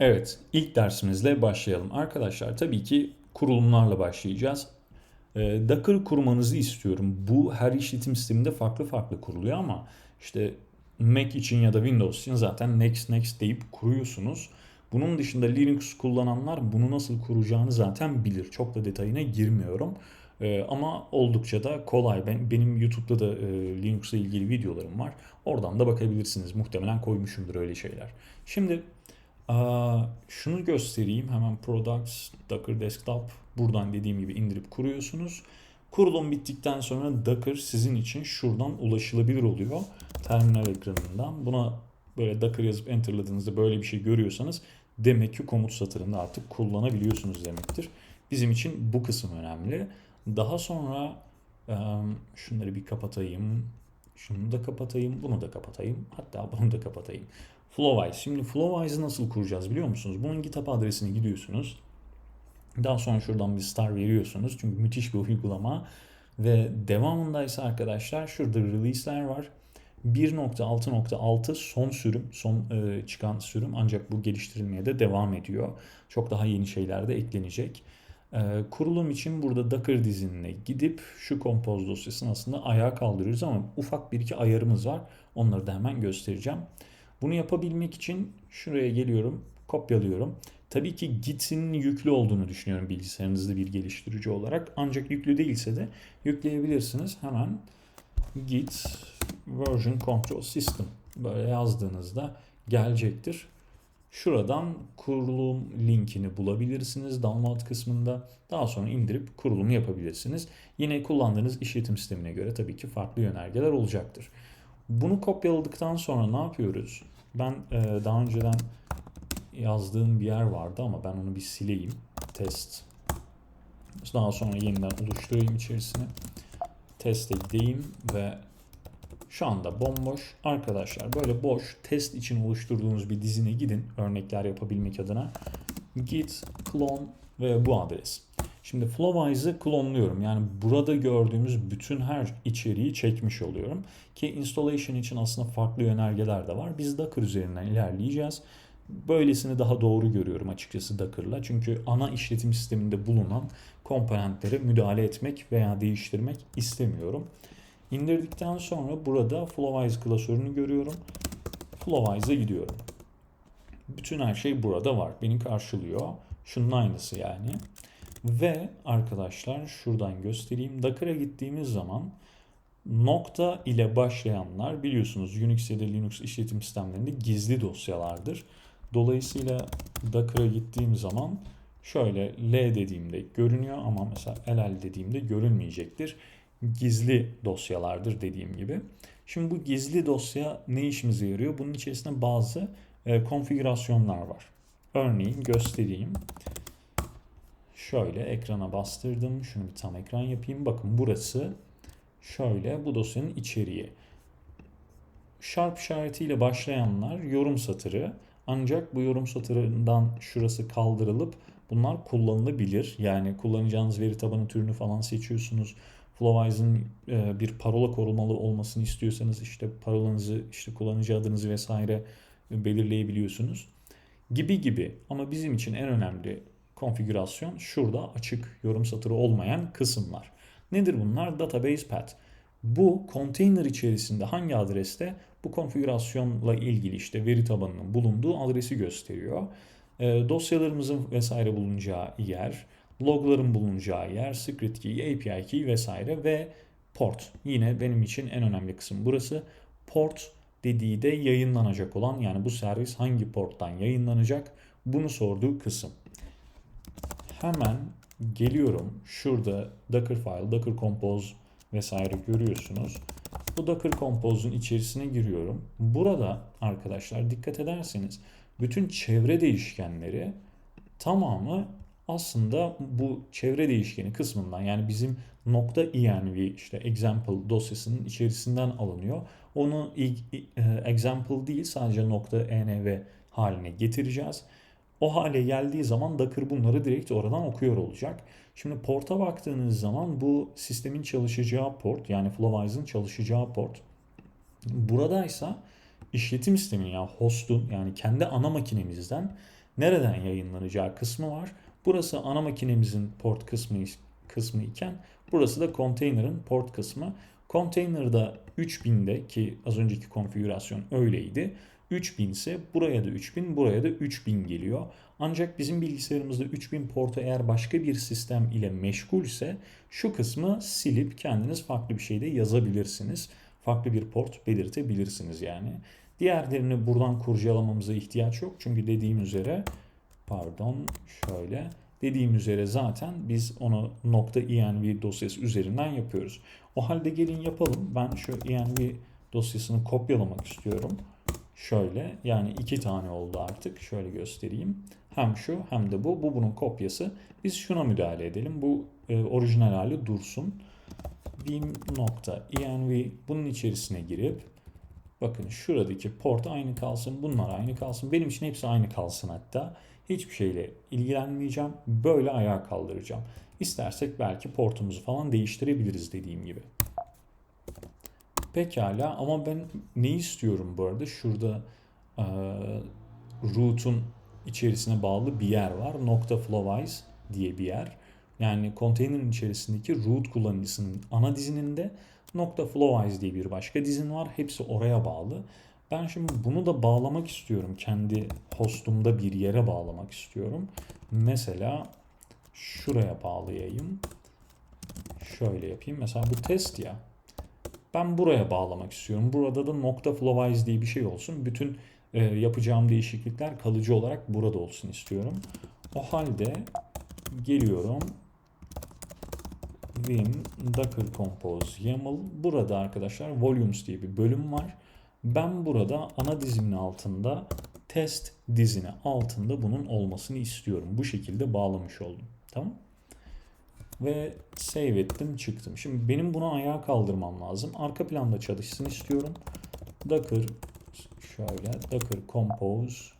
Evet, ilk dersimizle başlayalım. Arkadaşlar tabii ki kurulumlarla başlayacağız. Ee, Docker kurmanızı istiyorum. Bu her işletim sisteminde farklı farklı kuruluyor ama işte Mac için ya da Windows için zaten next next deyip kuruyorsunuz. Bunun dışında Linux kullananlar bunu nasıl kuracağını zaten bilir. Çok da detayına girmiyorum. Ee, ama oldukça da kolay. Ben benim YouTube'da da e, Linux'la ilgili videolarım var. Oradan da bakabilirsiniz. Muhtemelen koymuşumdur öyle şeyler. Şimdi Şunu göstereyim hemen Products, Docker Desktop buradan dediğim gibi indirip kuruyorsunuz. Kurulum bittikten sonra Docker sizin için şuradan ulaşılabilir oluyor. Terminal ekranından. Buna böyle Docker yazıp enterladığınızda böyle bir şey görüyorsanız demek ki komut satırında artık kullanabiliyorsunuz demektir. Bizim için bu kısım önemli. Daha sonra şunları bir kapatayım. Şunu da kapatayım, bunu da kapatayım. Hatta bunu da kapatayım. Flowise. Şimdi Flowise'ı nasıl kuracağız biliyor musunuz? Bunun GitHub adresine gidiyorsunuz. Daha sonra şuradan bir star veriyorsunuz. Çünkü müthiş bir uygulama. Ve devamında ise arkadaşlar şurada release'ler var. 1.6.6 son sürüm, son e, çıkan sürüm ancak bu geliştirilmeye de devam ediyor. Çok daha yeni şeyler de eklenecek. E, kurulum için burada Docker dizinine gidip şu compose dosyasını aslında ayağa kaldırıyoruz ama ufak bir iki ayarımız var. Onları da hemen göstereceğim. Bunu yapabilmek için şuraya geliyorum, kopyalıyorum. Tabii ki Git'in yüklü olduğunu düşünüyorum bilgisayarınızda bir geliştirici olarak. Ancak yüklü değilse de yükleyebilirsiniz. Hemen Git Version Control System böyle yazdığınızda gelecektir. Şuradan kurulum linkini bulabilirsiniz download kısmında. Daha sonra indirip kurulumu yapabilirsiniz. Yine kullandığınız işletim sistemine göre tabii ki farklı yönergeler olacaktır. Bunu kopyaladıktan sonra ne yapıyoruz? Ben e, daha önceden yazdığım bir yer vardı ama ben onu bir sileyim. Test. Daha sonra yeniden oluşturayım içerisine. Teste gideyim ve şu anda bomboş. Arkadaşlar böyle boş test için oluşturduğunuz bir dizine gidin. Örnekler yapabilmek adına. Git, clone ve bu adres. Şimdi Flowwise'ı klonluyorum. Yani burada gördüğümüz bütün her içeriği çekmiş oluyorum. Ki installation için aslında farklı yönergeler de var. Biz Docker üzerinden ilerleyeceğiz. Böylesini daha doğru görüyorum açıkçası Docker'la. Çünkü ana işletim sisteminde bulunan komponentlere müdahale etmek veya değiştirmek istemiyorum. İndirdikten sonra burada Flowwise klasörünü görüyorum. Flowwise'a gidiyorum. Bütün her şey burada var. Beni karşılıyor. Şunun aynısı yani. Ve arkadaşlar şuradan göstereyim. Docker'a gittiğimiz zaman nokta ile başlayanlar biliyorsunuz Unix ya da Linux işletim sistemlerinde gizli dosyalardır. Dolayısıyla Docker'a gittiğim zaman şöyle L dediğimde görünüyor ama mesela LL dediğimde görünmeyecektir. Gizli dosyalardır dediğim gibi. Şimdi bu gizli dosya ne işimize yarıyor? Bunun içerisinde bazı e, konfigürasyonlar var. Örneğin göstereyim. Şöyle ekrana bastırdım. Şunu bir tam ekran yapayım. Bakın burası şöyle bu dosyanın içeriği. Sharp işaretiyle başlayanlar yorum satırı. Ancak bu yorum satırından şurası kaldırılıp bunlar kullanılabilir. Yani kullanacağınız veri tabanı türünü falan seçiyorsunuz. Flowwise'ın e, bir parola korumalı olmasını istiyorsanız işte parolanızı, işte kullanıcı adınızı vesaire belirleyebiliyorsunuz. Gibi gibi. Ama bizim için en önemli konfigürasyon şurada açık yorum satırı olmayan kısımlar. Nedir bunlar? Database path. Bu container içerisinde hangi adreste bu konfigürasyonla ilgili işte veri tabanının bulunduğu adresi gösteriyor. E, dosyalarımızın vesaire bulunacağı yer, logların bulunacağı yer, secret key, API key vesaire ve port. Yine benim için en önemli kısım burası. Port dediği de yayınlanacak olan yani bu servis hangi porttan yayınlanacak bunu sorduğu kısım hemen geliyorum. Şurada Docker file, Docker Compose vesaire görüyorsunuz. Bu Docker Compose'un içerisine giriyorum. Burada arkadaşlar dikkat ederseniz bütün çevre değişkenleri tamamı aslında bu çevre değişkeni kısmından yani bizim nokta env işte example dosyasının içerisinden alınıyor. Onu e, example değil sadece nokta env haline getireceğiz. O hale geldiği zaman Docker bunları direkt oradan okuyor olacak. Şimdi porta baktığınız zaman bu sistemin çalışacağı port yani Flowwise'ın çalışacağı port. Buradaysa işletim sistemi ya host'un yani kendi ana makinemizden nereden yayınlanacağı kısmı var. Burası ana makinemizin port kısmı kısmı iken burası da container'ın port kısmı. Container'da 3000'de ki az önceki konfigürasyon öyleydi. 3000 ise buraya da 3000, buraya da 3000 geliyor. Ancak bizim bilgisayarımızda 3000 portu eğer başka bir sistem ile meşgulse şu kısmı silip kendiniz farklı bir şeyde yazabilirsiniz. Farklı bir port belirtebilirsiniz yani. Diğerlerini buradan kurcalamamıza ihtiyaç yok. Çünkü dediğim üzere pardon şöyle dediğim üzere zaten biz onu .env dosyası üzerinden yapıyoruz. O halde gelin yapalım. Ben şu env dosyasını kopyalamak istiyorum. Şöyle yani iki tane oldu artık. Şöyle göstereyim. Hem şu hem de bu. Bu bunun kopyası. Biz şuna müdahale edelim. Bu e, orijinal hali dursun. vim.env bunun içerisine girip bakın şuradaki port aynı kalsın. Bunlar aynı kalsın. Benim için hepsi aynı kalsın hatta. Hiçbir şeyle ilgilenmeyeceğim. Böyle ayağa kaldıracağım. İstersek belki portumuzu falan değiştirebiliriz dediğim gibi. Pekala ama ben ne istiyorum bu arada? Şurada e, root'un içerisine bağlı bir yer var. Nokta Flowise diye bir yer. Yani konteynerin içerisindeki root kullanıcısının ana dizininde nokta Flowise diye bir başka dizin var. Hepsi oraya bağlı. Ben şimdi bunu da bağlamak istiyorum. Kendi hostumda bir yere bağlamak istiyorum. Mesela şuraya bağlayayım. Şöyle yapayım. Mesela bu test ya. Ben buraya bağlamak istiyorum. Burada da nokta flowise diye bir şey olsun. Bütün e, yapacağım değişiklikler kalıcı olarak burada olsun istiyorum. O halde geliyorum. Vim Docker Compose YAML. Burada arkadaşlar Volumes diye bir bölüm var. Ben burada ana dizimin altında test dizini altında bunun olmasını istiyorum. Bu şekilde bağlamış oldum. Tamam ve save ettim çıktım. Şimdi benim buna ayağa kaldırmam lazım. Arka planda çalışsın istiyorum. Docker şöyle Docker Compose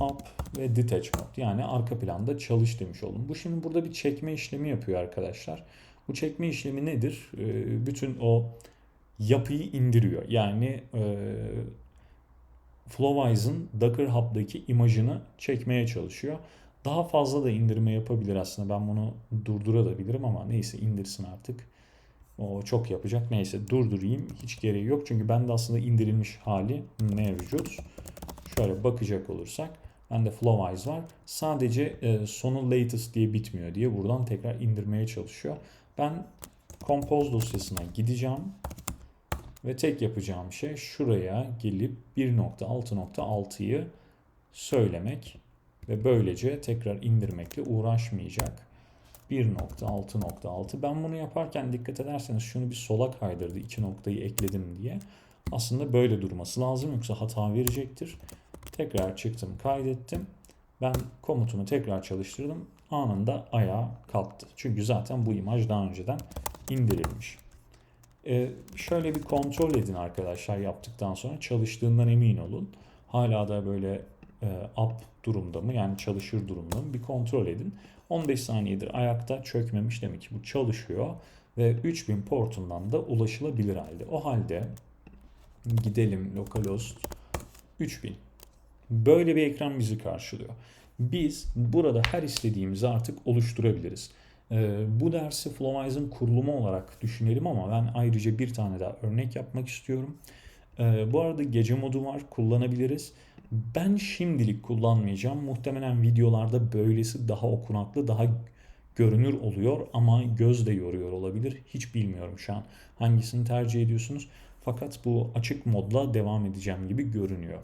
up ve detach mode yani arka planda çalış demiş oldum. Bu şimdi burada bir çekme işlemi yapıyor arkadaşlar. Bu çekme işlemi nedir? Ee, bütün o yapıyı indiriyor. Yani e, Flowwise'ın Docker Hub'daki imajını çekmeye çalışıyor. Daha fazla da indirme yapabilir aslında. Ben bunu durdurabilirim ama neyse indirsin artık. O çok yapacak. Neyse durdurayım. Hiç gereği yok. Çünkü bende aslında indirilmiş hali mevcut. Şöyle bakacak olursak. Bende Flowwise var. Sadece e, sonu latest diye bitmiyor diye buradan tekrar indirmeye çalışıyor. Ben Compose dosyasına gideceğim. Ve tek yapacağım şey şuraya gelip 1.6.6'yı söylemek ve böylece tekrar indirmekle uğraşmayacak. 1.6.6 ben bunu yaparken dikkat ederseniz şunu bir sola kaydırdı iki noktayı ekledim diye. Aslında böyle durması lazım yoksa hata verecektir. Tekrar çıktım kaydettim. Ben komutumu tekrar çalıştırdım. Anında ayağa kalktı. Çünkü zaten bu imaj daha önceden indirilmiş. Ee, şöyle bir kontrol edin arkadaşlar yaptıktan sonra çalıştığından emin olun. Hala da böyle up durumda mı yani çalışır durumda mı bir kontrol edin. 15 saniyedir ayakta çökmemiş demek ki bu çalışıyor ve 3000 portundan da ulaşılabilir halde. O halde gidelim localhost 3000. Böyle bir ekran bizi karşılıyor. Biz burada her istediğimizi artık oluşturabiliriz. Ee, bu dersi Flowwise'ın kurulumu olarak düşünelim ama ben ayrıca bir tane daha örnek yapmak istiyorum. Ee, bu arada gece modu var kullanabiliriz. Ben şimdilik kullanmayacağım. Muhtemelen videolarda böylesi daha okunaklı, daha görünür oluyor ama göz de yoruyor olabilir. Hiç bilmiyorum şu an hangisini tercih ediyorsunuz. Fakat bu açık modla devam edeceğim gibi görünüyor.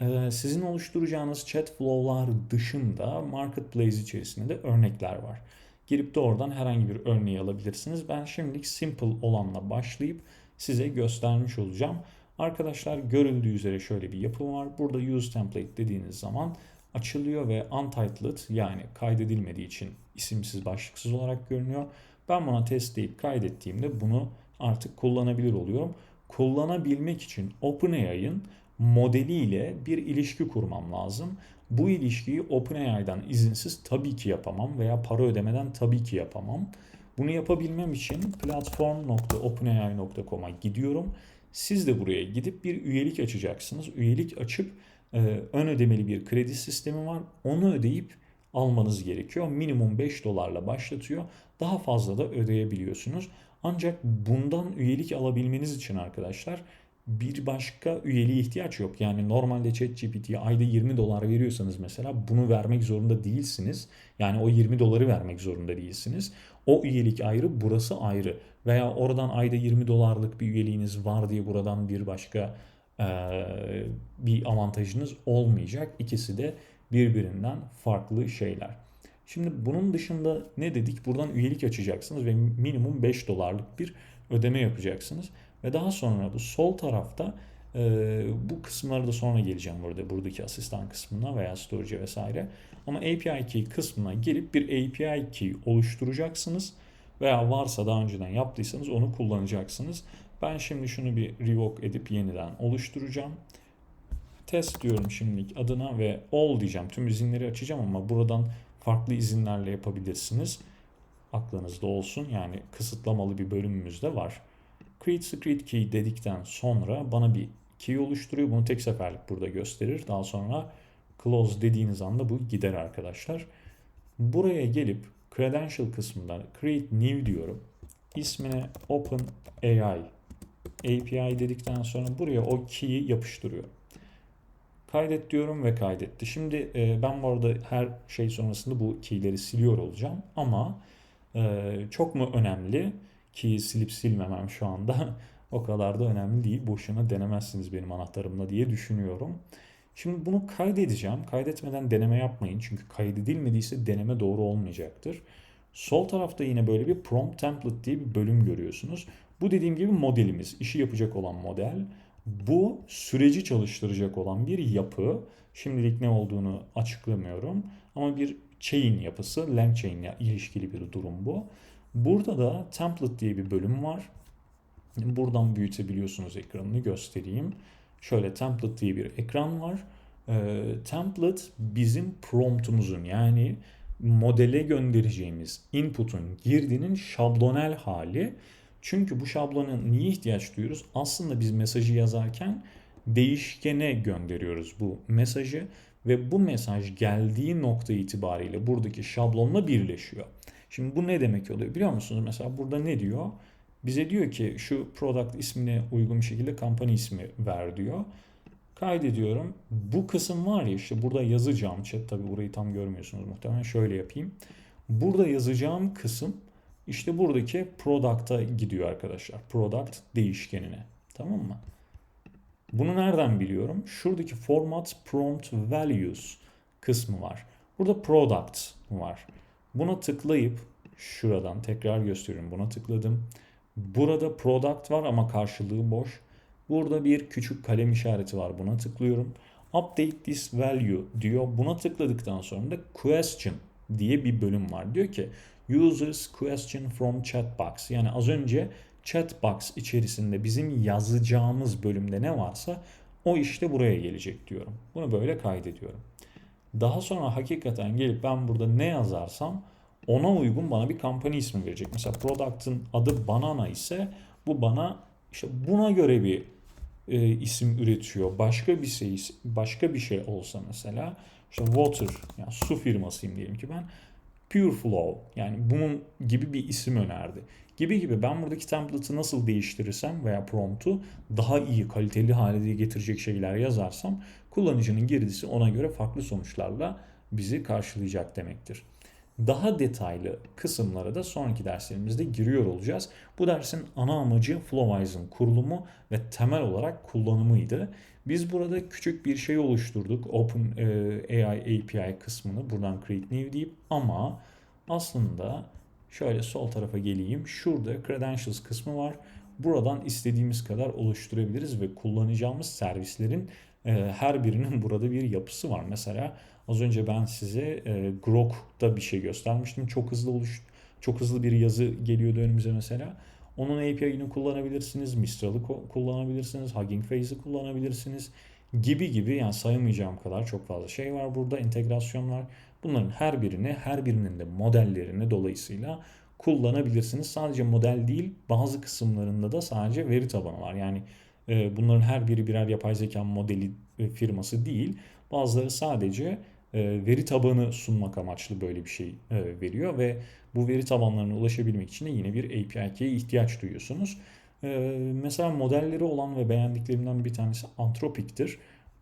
Ee, sizin oluşturacağınız chat flow'lar dışında marketplace içerisinde de örnekler var. Girip de oradan herhangi bir örneği alabilirsiniz. Ben şimdilik simple olanla başlayıp size göstermiş olacağım. Arkadaşlar görüldüğü üzere şöyle bir yapı var. Burada use template dediğiniz zaman açılıyor ve untitled yani kaydedilmediği için isimsiz başlıksız olarak görünüyor. Ben buna test deyip kaydettiğimde bunu artık kullanabilir oluyorum. Kullanabilmek için OpenAI'ın modeliyle bir ilişki kurmam lazım. Bu ilişkiyi OpenAI'dan izinsiz tabii ki yapamam veya para ödemeden tabii ki yapamam. Bunu yapabilmem için platform.openai.com'a gidiyorum Siz de buraya gidip bir üyelik açacaksınız. Üyelik açıp e, ön ödemeli bir kredi sistemi var. Onu ödeyip almanız gerekiyor. Minimum 5 dolarla başlatıyor. Daha fazla da ödeyebiliyorsunuz. Ancak bundan üyelik alabilmeniz için arkadaşlar bir başka üyeliğe ihtiyaç yok. Yani normalde ChatGPT'ye ayda 20 dolar veriyorsanız mesela bunu vermek zorunda değilsiniz. Yani o 20 doları vermek zorunda değilsiniz. O üyelik ayrı, burası ayrı. Veya oradan ayda 20 dolarlık bir üyeliğiniz var diye buradan bir başka e, bir avantajınız olmayacak. İkisi de birbirinden farklı şeyler. Şimdi bunun dışında ne dedik? Buradan üyelik açacaksınız ve minimum 5 dolarlık bir ödeme yapacaksınız. Ve daha sonra bu sol tarafta e, bu kısımlara da sonra geleceğim burada. Buradaki asistan kısmına veya storage vesaire. Ama API key kısmına gelip bir API key oluşturacaksınız. Veya varsa daha önceden yaptıysanız onu kullanacaksınız. Ben şimdi şunu bir revoke edip yeniden oluşturacağım. Test diyorum şimdilik adına ve all diyeceğim. Tüm izinleri açacağım ama buradan farklı izinlerle yapabilirsiniz. Aklınızda olsun. Yani kısıtlamalı bir bölümümüz de var. Create secret key dedikten sonra bana bir key oluşturuyor. Bunu tek seferlik burada gösterir. Daha sonra close dediğiniz anda bu gider arkadaşlar. Buraya gelip credential kısmından create new diyorum. İsmine open AI API dedikten sonra buraya o key'i yapıştırıyor. Kaydet diyorum ve kaydetti. Şimdi e, ben bu arada her şey sonrasında bu key'leri siliyor olacağım. Ama e, çok mu önemli? Ki silip silmemem şu anda o kadar da önemli değil. Boşuna denemezsiniz benim anahtarımla diye düşünüyorum. Şimdi bunu kaydedeceğim. Kaydetmeden deneme yapmayın. Çünkü kaydedilmediyse deneme doğru olmayacaktır. Sol tarafta yine böyle bir prompt template diye bir bölüm görüyorsunuz. Bu dediğim gibi modelimiz, işi yapacak olan model. Bu süreci çalıştıracak olan bir yapı. Şimdilik ne olduğunu açıklamıyorum. Ama bir chain yapısı, LangChain ile ilişkili bir durum bu. Burada da template diye bir bölüm var. Buradan büyütebiliyorsunuz ekranını göstereyim. Şöyle template diye bir ekran var. E, template bizim promptumuzun yani modele göndereceğimiz input'un girdinin şablonel hali. Çünkü bu şablona niye ihtiyaç duyuyoruz? Aslında biz mesajı yazarken değişkene gönderiyoruz bu mesajı ve bu mesaj geldiği nokta itibariyle buradaki şablonla birleşiyor. Şimdi bu ne demek oluyor biliyor musunuz? Mesela burada ne diyor? Bize diyor ki şu product ismine uygun bir şekilde kampanya ismi ver diyor. Kaydediyorum. Bu kısım var ya işte burada yazacağım chat tabi burayı tam görmüyorsunuz muhtemelen şöyle yapayım. Burada yazacağım kısım işte buradaki product'a gidiyor arkadaşlar. Product değişkenine. Tamam mı? Bunu nereden biliyorum? Şuradaki format prompt values kısmı var. Burada product var. Buna tıklayıp şuradan tekrar gösteriyorum. Buna tıkladım. Burada product var ama karşılığı boş. Burada bir küçük kalem işareti var. Buna tıklıyorum. Update this value diyor. Buna tıkladıktan sonra da question diye bir bölüm var. Diyor ki users question from chat box. Yani az önce chat box içerisinde bizim yazacağımız bölümde ne varsa o işte buraya gelecek diyorum. Bunu böyle kaydediyorum. Daha sonra hakikaten gelip ben burada ne yazarsam ona uygun bana bir kampanya ismi verecek. Mesela product'ın adı banana ise bu bana işte buna göre bir e, isim üretiyor. Başka bir şey başka bir şey olsa mesela işte water yani su firmasıyım diyelim ki ben Pure Flow yani bunun gibi bir isim önerdi. Gibi gibi ben buradaki template'ı nasıl değiştirirsem veya prompt'u daha iyi kaliteli hale getirecek şeyler yazarsam kullanıcının girdisi ona göre farklı sonuçlarla bizi karşılayacak demektir. Daha detaylı kısımlara da sonraki derslerimizde giriyor olacağız. Bu dersin ana amacı Flowwise'ın kurulumu ve temel olarak kullanımıydı. Biz burada küçük bir şey oluşturduk. Open e, AI API kısmını buradan create new deyip ama aslında şöyle sol tarafa geleyim. Şurada credentials kısmı var. Buradan istediğimiz kadar oluşturabiliriz ve kullanacağımız servislerin her birinin burada bir yapısı var. Mesela Az önce ben size e, Grok'ta bir şey göstermiştim. Çok hızlı oluş çok hızlı bir yazı geliyordu önümüze mesela. Onun API'ini kullanabilirsiniz, Mistral'ı kullanabilirsiniz, Hugging Face'i kullanabilirsiniz gibi gibi yani sayamayacağım kadar çok fazla şey var burada, entegrasyon var. Bunların her birini, her birinin de modellerini dolayısıyla kullanabilirsiniz. Sadece model değil, bazı kısımlarında da sadece veri tabanı var. Yani bunların her biri birer yapay zeka modeli e, firması değil. Bazıları sadece e, veri tabanı sunmak amaçlı böyle bir şey e, veriyor ve bu veri tabanlarına ulaşabilmek için de yine bir API'ye ihtiyaç duyuyorsunuz. E, mesela modelleri olan ve beğendiklerimden bir tanesi Anthropic'tir.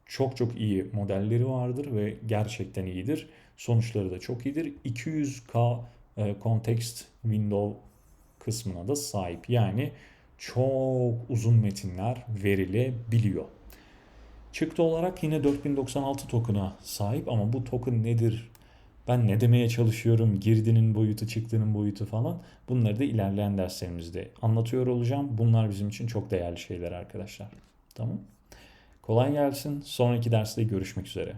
Çok çok iyi modelleri vardır ve gerçekten iyidir. Sonuçları da çok iyidir. 200K e, context window kısmına da sahip. Yani çok uzun metinler verilebiliyor. Çıktı olarak yine 4096 token'a sahip ama bu token nedir? Ben ne demeye çalışıyorum? Girdinin boyutu, çıktının boyutu falan. Bunları da ilerleyen derslerimizde anlatıyor olacağım. Bunlar bizim için çok değerli şeyler arkadaşlar. Tamam. Kolay gelsin. Sonraki derste görüşmek üzere.